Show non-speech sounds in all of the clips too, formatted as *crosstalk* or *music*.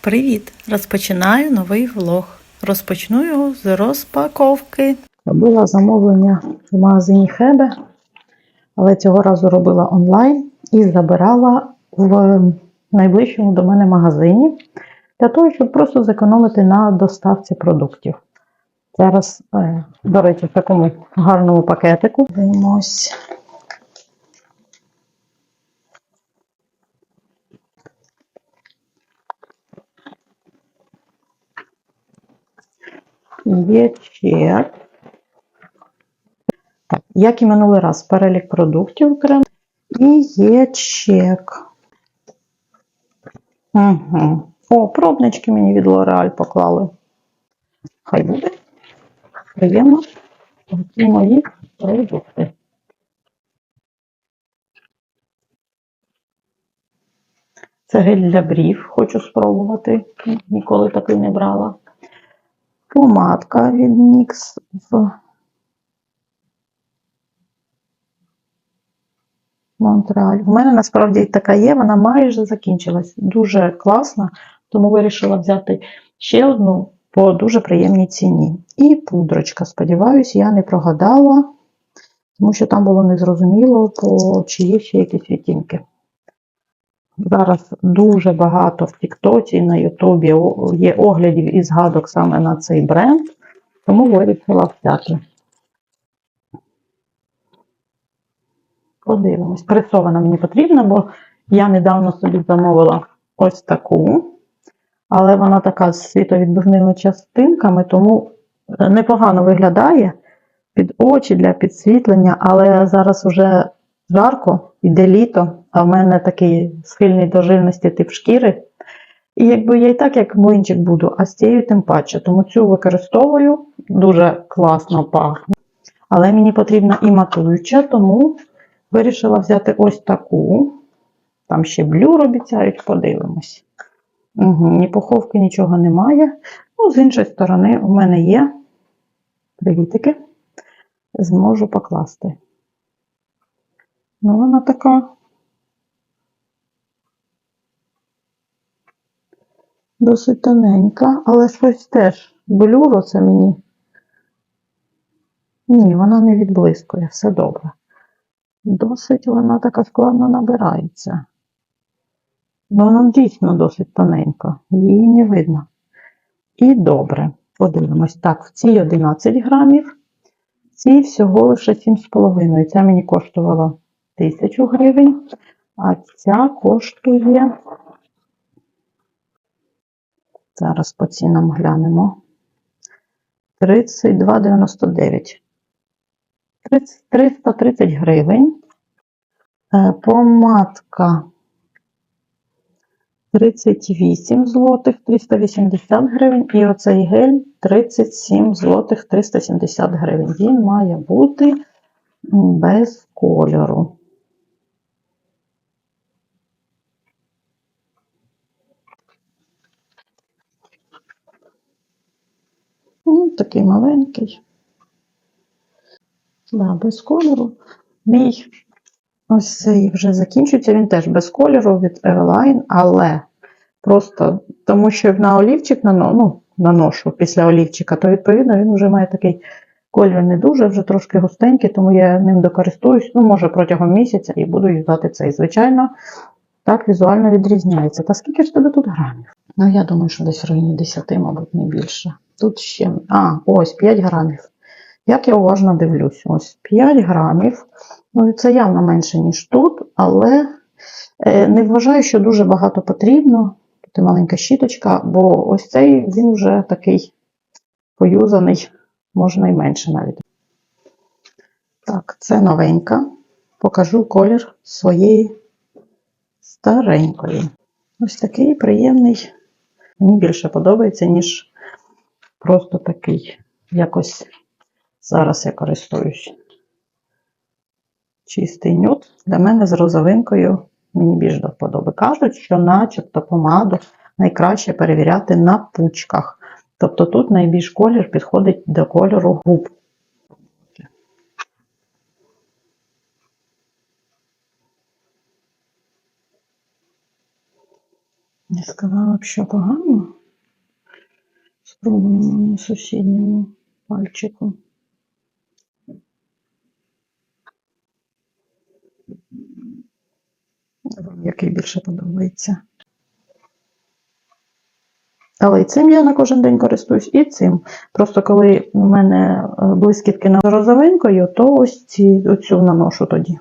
Привіт! Розпочинаю новий влог. Розпочну його з розпаковки. Робила замовлення в магазині Хебе, але цього разу робила онлайн і забирала в найближчому до мене магазині для того, щоб просто зекономити на доставці продуктів. Зараз, е, до речі, в такому гарному пакетику. Дивимось. Є чек. Так, як і минулий раз, перелік продуктів окремо. І є чек. Угу. О, пробнички мені від L'Oreal поклали. Хай буде. Приємно. Ці мої продукти. Це гель для брів, хочу спробувати. Ніколи такий не брала. Помадка від NYX в Монреаль. У мене насправді така є, вона майже закінчилась. Дуже класна, тому вирішила взяти ще одну по дуже приємній ціні. І пудрочка. Сподіваюсь, я не прогадала, тому що там було незрозуміло, по чи є ще якісь відтінки. Зараз дуже багато в Тіктоці і на Ютубі є оглядів і згадок саме на цей бренд, тому вирішила взяти. Подивимось. Пресована мені потрібна, бо я недавно собі замовила ось таку, але вона така з світовідбивними частинками, тому непогано виглядає під очі для підсвітлення, але зараз вже жарко, іде літо, а в мене такий схильний до жирності тип шкіри. І якби я і так, як млинчик буду, а з цією тим паче. Тому цю використовую, дуже класно пахне. Але мені потрібна і матуюча, тому вирішила взяти ось таку. Там ще блюр обіцяють, подивимось. Угу, Ні пуховки, нічого немає. Ну, з іншої сторони, у мене є привітики, зможу покласти. Ну, вона така досить тоненька, але щось теж блюро це мені. Ні, вона не відблискує, все добре. Досить вона така складно набирається. Ну, Вона дійсно досить тоненька, її не видно. І добре. Подивимось. Так, в цій 11 грамів, в цій всього лише 7,5. Ця мені коштувала 1000 гривень, а ця коштує. Зараз по цінам глянемо. 32,99. 330 гривень. Е, Помадка 38 злотих 380 гривень. І оцей гель 37 злотих 370 гривень. Він має бути без кольору. Ну, такий маленький. Да, без кольору. Мій ось цей вже закінчується. Він теж без кольору від Eveline, але просто тому, що на олівчик ну, наношу після олівчика, то відповідно він вже має такий колір не дуже, вже трошки густенький, тому я ним докористуюсь, ну, може, протягом місяця і буду юзати цей. Звичайно, так візуально відрізняється. Та скільки ж тебе тут грамів? Ну, я думаю, що десь в районі 10, мабуть, не більше. Тут ще. А, ось 5 грамів. Як я уважно дивлюсь, ось 5 грамів. Ну, це явно менше, ніж тут, але е, не вважаю, що дуже багато потрібно. Тут маленька щіточка, бо ось цей він вже такий поюзаний, можна і менше навіть. Так, це новенька. Покажу колір своєї старенької. Ось такий приємний. Мені більше подобається, ніж просто такий. Якось зараз я користуюсь. Чистий нюд. Для мене з розовинкою мені більш до вподоби. Кажуть, що начебто помаду найкраще перевіряти на пучках. Тобто тут найбільш колір підходить до кольору губ. Не сказала б, що погано. Спробуємо на сусідньому пальчику. Вам який більше подобається. Але і цим я на кожен день користуюсь, і цим. Просто коли у мене е, блискітки над розовинкою, то ось ці, оцю наношу тоді.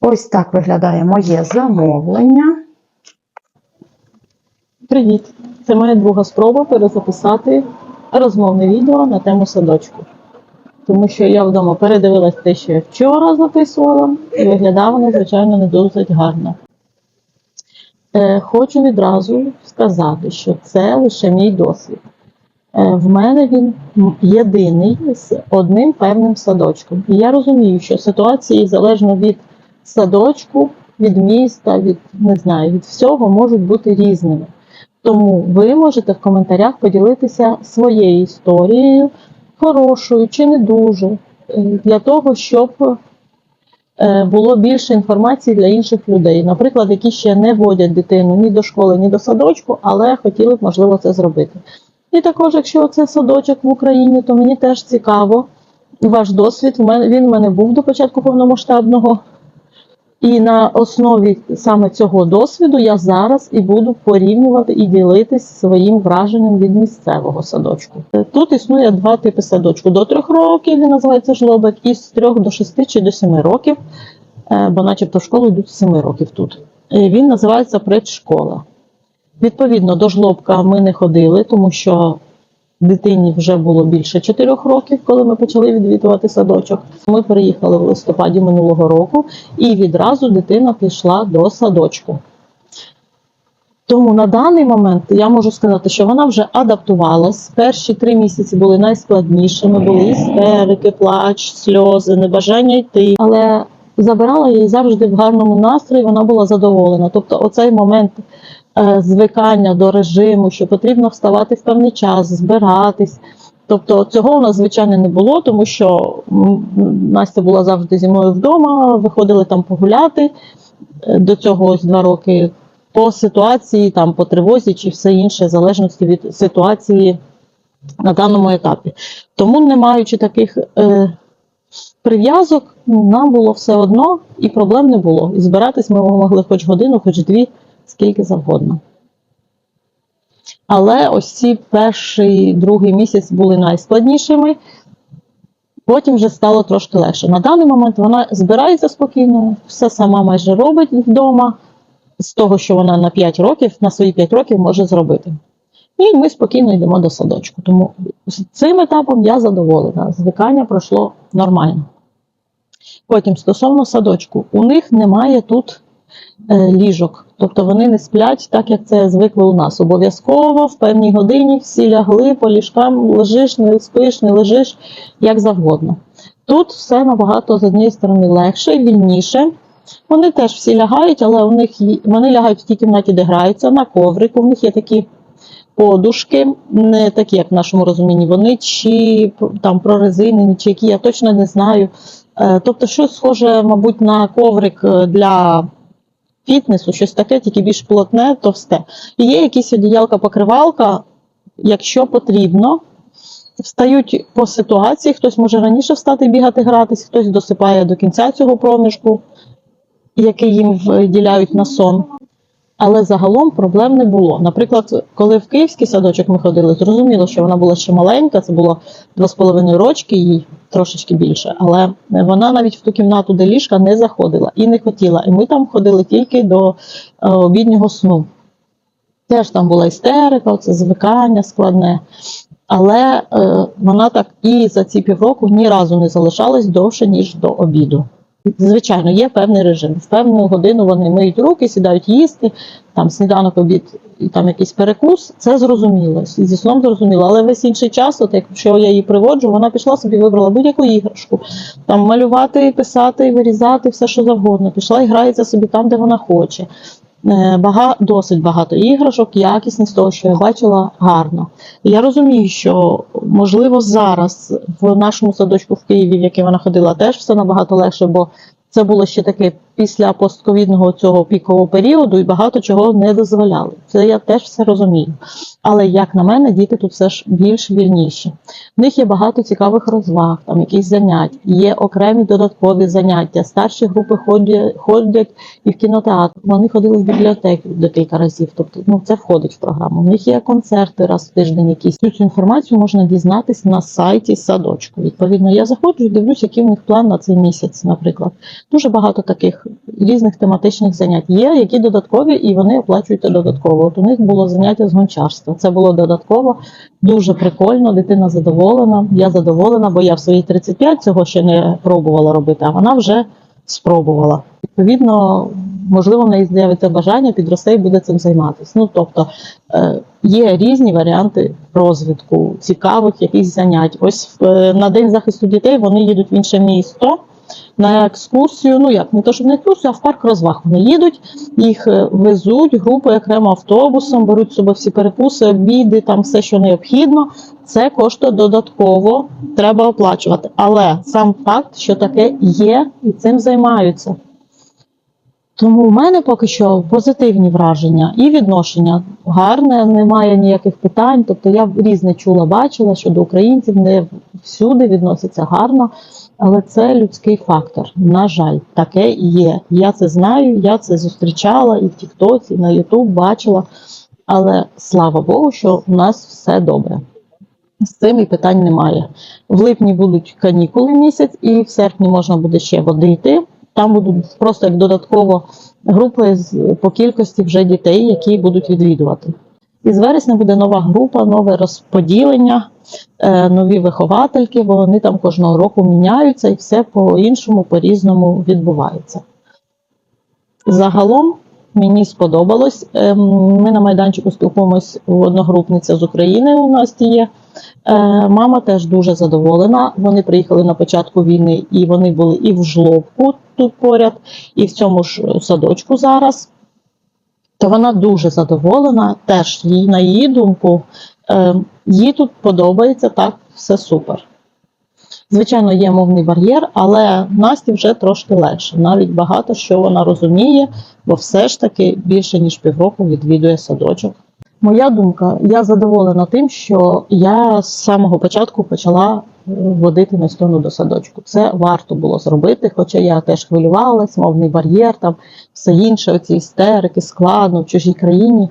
Ось так виглядає моє замовлення. Привіт! Це моя друга спроба перезаписати розмовне відео на тему садочку. Тому що я вдома передивилась те, що я вчора записувала, і виглядає воно, звичайно, не досить гарно. Е, хочу відразу сказати, що це лише мій досвід. Е, в мене він єдиний з одним певним садочком. І я розумію, що ситуації залежно від садочку, від міста, від не знаю, від всього можуть бути різними. Тому ви можете в коментарях поділитися своєю історією, хорошою чи не дуже, е, для того, щоб е, було більше інформації для інших людей, наприклад, які ще не водять дитину ні до школи, ні до садочку, але хотіли б, можливо, це зробити. І також, якщо це садочок в Україні, то мені теж цікаво ваш досвід. Він у мене був до початку повномасштабного. І на основі саме цього досвіду я зараз і буду порівнювати і ділитись своїм враженням від місцевого садочку. Тут існує два типи садочку: до трьох років він називається жлобик, і з трьох до шести чи до семи років, е, бо, начебто, в школу йдуть семи років тут. Е, Він називається предшкола. Відповідно, до жлобка ми не ходили, тому що дитині вже було більше 4 років, коли ми почали відвідувати садочок. Ми переїхали в листопаді минулого року, і відразу дитина пішла до садочку. Тому на даний момент я можу сказати, що вона вже адаптувалась. Перші три місяці були найскладнішими, були істерики, плач, сльози, небажання йти. Але забирала її завжди в гарному настрої, вона була задоволена. Тобто, оцей момент звикання до режиму, що потрібно вставати в певний час, збиратись. Тобто цього у нас звичайно не було, тому що Настя була завжди зі мною вдома, виходили там погуляти. Е, До цього ось два роки по ситуації, там по тривозі чи все інше, в залежності від ситуації на даному етапі. Тому, не маючи таких е, прив'язок, нам було все одно і проблем не було. І збиратись ми могли хоч годину, хоч дві, скільки завгодно. Але ось ці перший, другий місяць були найскладнішими. Потім вже стало трошки легше. На даний момент вона збирається спокійно, все сама майже робить вдома з того, що вона на 5 років, на свої 5 років може зробити. І ми спокійно йдемо до садочку. Тому з цим етапом я задоволена. Звикання пройшло нормально. Потім, стосовно садочку, у них немає тут ліжок. Тобто вони не сплять так, як це звикли у нас. Обов'язково в певній годині всі лягли по ліжкам, лежиш, не спиш, не лежиш, як завгодно. Тут все набагато з однієї сторони легше, вільніше. Вони теж всі лягають, але у них вони лягають в тій кімнаті, де граються, на коврику. У них є такі подушки, не такі, як в нашому розумінні. Вони чи там прорезинені, чи які, я точно не знаю. Е, Тобто, щось схоже, мабуть, на коврик е, для фітнесу, щось таке, тільки більш плотне, товсте. І є якісь одіялка-покривалка, якщо потрібно. Встають по ситуації, хтось може раніше встати, бігати, гратись, хтось досипає до кінця цього проміжку, який їм виділяють на сон. Але загалом проблем не було. Наприклад, коли в київський садочок ми ходили, зрозуміло, що вона була ще маленька, це було 2,5 рочки, їй трошечки більше. Але вона навіть в ту кімнату, де ліжка, не заходила і не хотіла. І ми там ходили тільки до е, обіднього сну. Теж там була істерика, це звикання складне. Але е, вона так і за ці півроку ні разу не залишалась довше, ніж до обіду. Звичайно, є певний режим. В певну годину вони миють руки, сідають їсти, там сніданок, обід і там якийсь перекус. Це зрозуміло. Зі сном зрозуміло. Але весь інший час, от якщо я її приводжу, вона пішла собі, вибрала будь-яку іграшку. Там малювати, писати, вирізати, все що завгодно. Пішла і грається собі там, де вона хоче. Е, Бага, досить багато іграшок, якісні з того, що я бачила, гарно. І я розумію, що можливо зараз в нашому садочку в Києві, в який вона ходила, теж все набагато легше, бо це було ще таке після постковідного цього пікового періоду і багато чого не дозволяли. Це я теж все розумію. Але як на мене, діти тут все ж більш вільніші. В них є багато цікавих розваг, там якісь занять, є окремі додаткові заняття. Старші групи ходять, ходять і в кінотеатр. Вони ходили в бібліотеку декілька разів. Тобто, ну це входить в програму. В них є концерти раз в тиждень. Якісь цю інформацію можна дізнатися на сайті садочку. Відповідно, я заходжу і дивлюсь, який в них план на цей місяць, наприклад. Дуже багато таких різних тематичних занять є, які додаткові, і вони оплачуються додатково. От у них було заняття з гончарства. Це було додатково, дуже прикольно. Дитина задоволена. Я задоволена, бо я в свої 35 цього ще не пробувала робити, а вона вже спробувала. Відповідно, можливо, в неї з'явиться бажання, підросте і буде цим займатися. Ну тобто е, є різні варіанти розвитку, цікавих якихось занять. Ось в- на день захисту дітей вони їдуть в інше місто на екскурсію. Ну як не то, щоб не екскурсію, а в парк розваг. Вони їдуть, їх е, везуть групою окремо автобусом, беруть з собою всі перекуси, обіди, там все, що необхідно. Це коштує додатково, треба оплачувати. Але сам факт, що таке є, і цим займаються. Тому в мене поки що позитивні враження і відношення гарне, немає ніяких питань. Тобто я різне чула, бачила, що до українців не всюди відносяться гарно, але це людський фактор. На жаль, таке є. Я це знаю, я це зустрічала і в Тіктоці, і на Ютуб бачила. Але слава Богу, що у нас все добре. З цим і питань немає. В липні будуть канікули місяць, і в серпні можна буде ще водити. Там будуть просто як додатково групи з по кількості вже дітей, які будуть відвідувати. І з вересня буде нова група, нове розподілення, е, нові виховательки, бо вони там кожного року міняються і все по-іншому, по-різному відбувається. Загалом мені сподобалось. Ем, Ми на майданчику спілкуємось одногрупниця з України у нас є. Е, Мама теж дуже задоволена. Вони приїхали на початку війни, і вони були і в жлобку тут поряд, і в цьому ж садочку зараз. То вона дуже задоволена. Теж їй, на її думку, е, їй тут подобається так, все супер. Звичайно, є мовний бар'єр, але Насті вже трошки легше. Навіть багато що вона розуміє, бо все ж таки більше ніж півроку відвідує садочок. Моя думка, я задоволена тим, що я з самого початку почала водити Настюну до садочку. Це варто було зробити, хоча я теж хвилювалась, мовний бар'єр, там все інше, оці істерики, складно в чужій країні.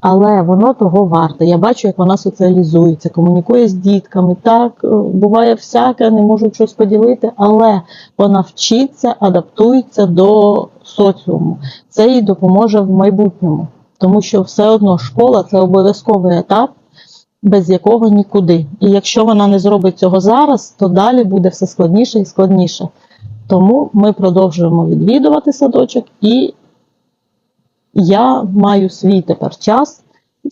Але воно того варте. Я бачу, як вона соціалізується, комунікує з дітками. Так, е, буває всяке, не можуть щось поділити, але вона вчиться, адаптується до соціуму. Це їй допоможе в майбутньому, тому що все одно школа це обов'язковий етап, без якого нікуди. І якщо вона не зробить цього зараз, то далі буде все складніше і складніше. Тому ми продовжуємо відвідувати садочок і я маю свій тепер час,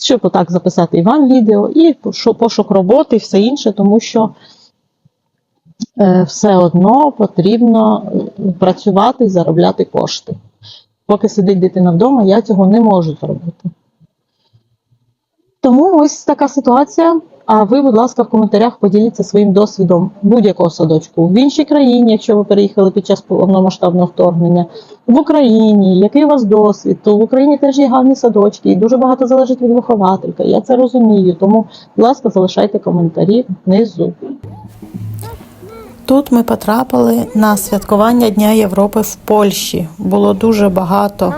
щоб отак записати і вам відео, і пошук роботи, і все інше, тому що е, все одно потрібно е, працювати і заробляти кошти. Поки сидить дитина вдома, я цього не можу зробити. Тому ось така ситуація. А ви, будь ласка, в коментарях поділіться своїм досвідом будь-якого садочку в іншій країні, якщо ви переїхали під час повномасштабного вторгнення, в Україні, який у вас досвід, то в Україні теж є гарні садочки, і дуже багато залежить від вихователька. Я це розумію. Тому, будь ласка, залишайте коментарі внизу. Тут ми потрапили на святкування Дня Європи в Польщі. Було дуже багато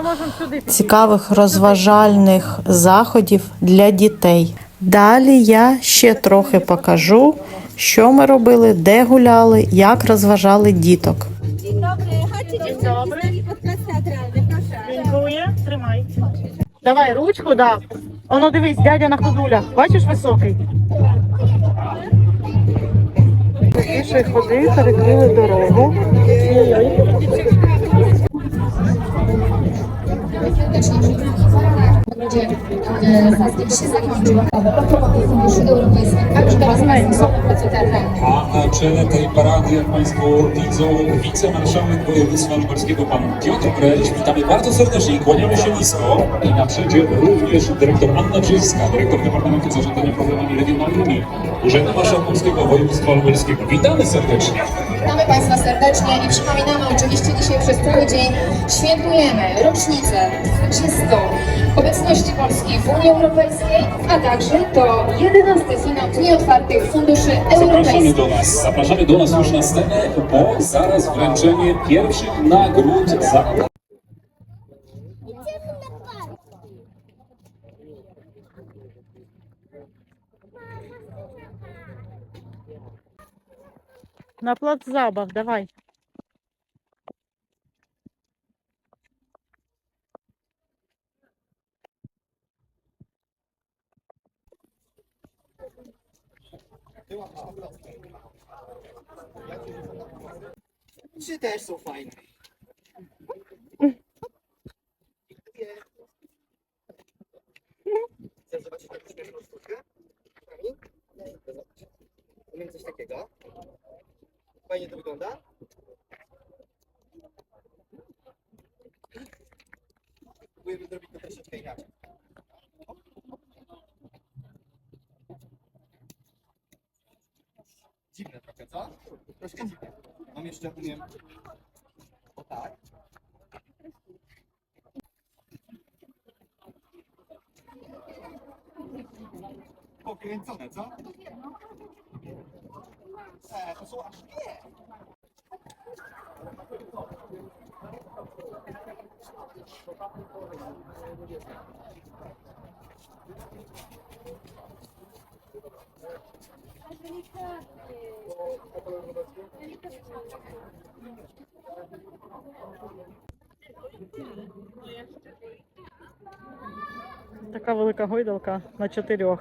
цікавих розважальних заходів для дітей. Далі я ще трохи покажу, що ми робили, де гуляли, як розважали діток. Тримай. Давай ручку, да. Оно дивись, дядя на ходулях. Бачиш високий? Піші ходи, перекрили дорогу. Gdzie e, zatem się zakończyła funduszy europejskich, a już teraz na. A czele tej parady, jak Państwo widzą, wicemarszałek województwa lubelskiego, pan Piotr Breć. Witamy bardzo serdecznie i kłaniamy się nisko. I na przedzie również dyrektor Anna Brzyska, dyrektor Departamentu Zarządzania Programami Regionalnymi Urzędu Marszałkowskiego Województwa Lubelskiego. Witamy serdecznie. Witamy Państwa serdecznie i przypominamy oczywiście dzisiaj przez cały dzień świętujemy rocznicę 20 obecności Polski w Unii Europejskiej, a także to 11 finał Dni Otwartych Funduszy Zapraszamy Europejskich. do nas, zapraszamy do nas już na scenę, bo zaraz wręczenie pierwszych nagród za На плац забав, давай. Też są fajne. Chcesz zobaczyć taką śmieszną sztuczkę? Zobaczyć. Umiem coś takiego. Fajnie to wygląda. Próbujemy zrobić to troszeczkę inaczej. Dziwne trochę, co? Troszkę dziwne. Mam jeszcze, umiem... O tak. Pokręcone, co? E, to są aż nie. Така велика гойдалка на чотирьох.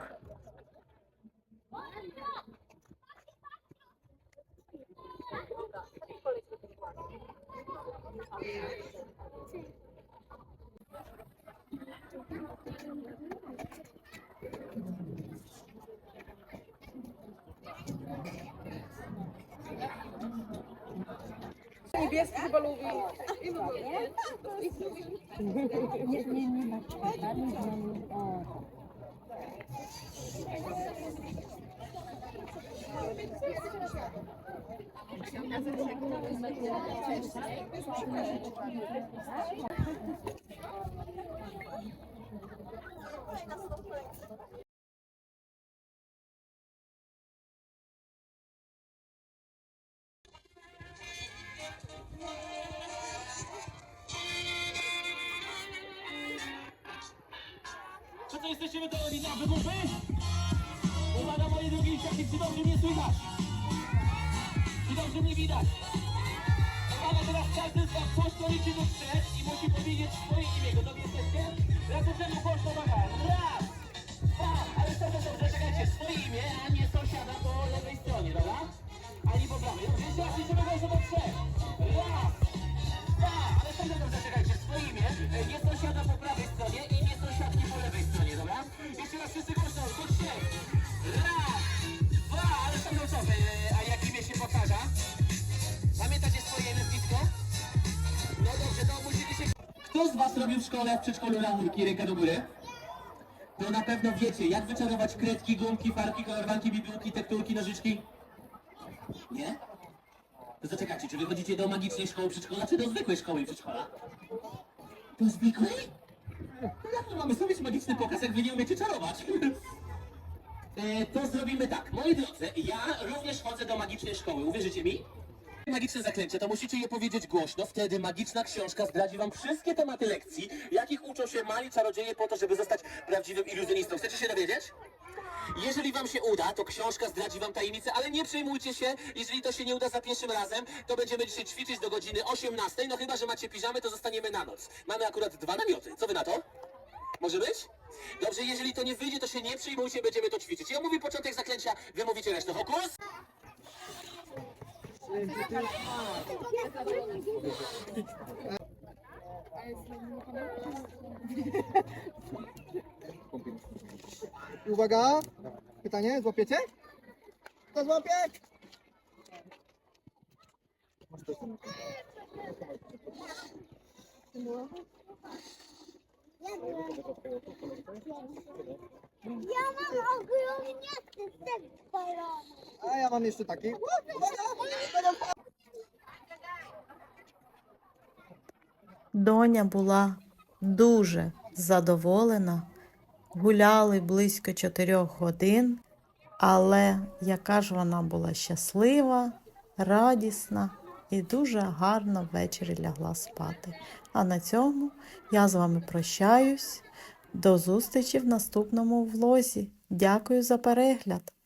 Niebieski chyba lubi. Nie, nie, nie ma czekoladę, o. Thank you. Na wybuchy? Uwaga moje drogie dzieciaki, czy dobrze mnie słychać? Czy dobrze mnie widać? Uwaga, teraz każdy z was coś policzy do trzech i musi powiedzieć swoje imię. Gotowi jesteście? Razem ze mną głośno uwaga. Raz, dwa, ale to to dobrze, czekajcie, swoje imię, a nie sąsiada po lewej stronie, dobra? Ani po prawej. Dobrze, jeszcze raz liczymy głośno do trzech. Raz, dwa, ale to dobrze, czekajcie, swoje imię, e, nie sąsiada po prawej stronie i nie Jeszcze raz wszyscy głośno, do. Raz, dwa, ale to dobrze, e, a jak imię się powtarza? Pamiętacie swoje nazwisko? No dobrze, to musicie się... Kto z was robił w szkole, w przedszkolu laurki? Ręka do góry. To na pewno wiecie, jak wyczarować kredki, gumki, farki, kolorowanki, bibułki, tekturki, nożyczki? Nie? To zaczekajcie, czy wy chodzicie do magicznej szkoły przedszkola, czy do zwykłej szkoły przedszkola? Do zwykłej? Jak to mamy zrobić magiczny pokaz, jak wy nie umiecie czarować? E, to zrobimy tak. Moi drodzy, ja również chodzę do magicznej szkoły, uwierzycie mi? Magiczne zaklęcia, to musicie je powiedzieć głośno, wtedy magiczna książka zdradzi wam wszystkie tematy lekcji, jakich uczą się mali czarodzieje po to, żeby zostać prawdziwym iluzjonistą. Chcecie się dowiedzieć? Jeżeli wam się uda, to książka zdradzi wam tajemnicę, ale nie przejmujcie się, jeżeli to się nie uda za pierwszym razem, to będziemy dzisiaj ćwiczyć do godziny 18, no chyba, że macie piżamy, to zostaniemy na noc. Mamy akurat dwa namioty, co wy na to? Może być? Dobrze, jeżeli to nie wyjdzie, to się nie przejmujcie, będziemy to ćwiczyć. Ja mówię początek zaklęcia, wy mówicie resztę. Hokus? *laughs* Uwaga! Pytanie, złapiecie? Kto złapie? Ja mam ten balon. A ja mam jeszcze taki. Доня була дуже задоволена. Гуляли близько чотирьох годин, але яка ж вона була щаслива, радісна і дуже гарно ввечері лягла спати. А на цьому я з вами прощаюсь. До зустрічі в наступному влозі. Дякую за перегляд!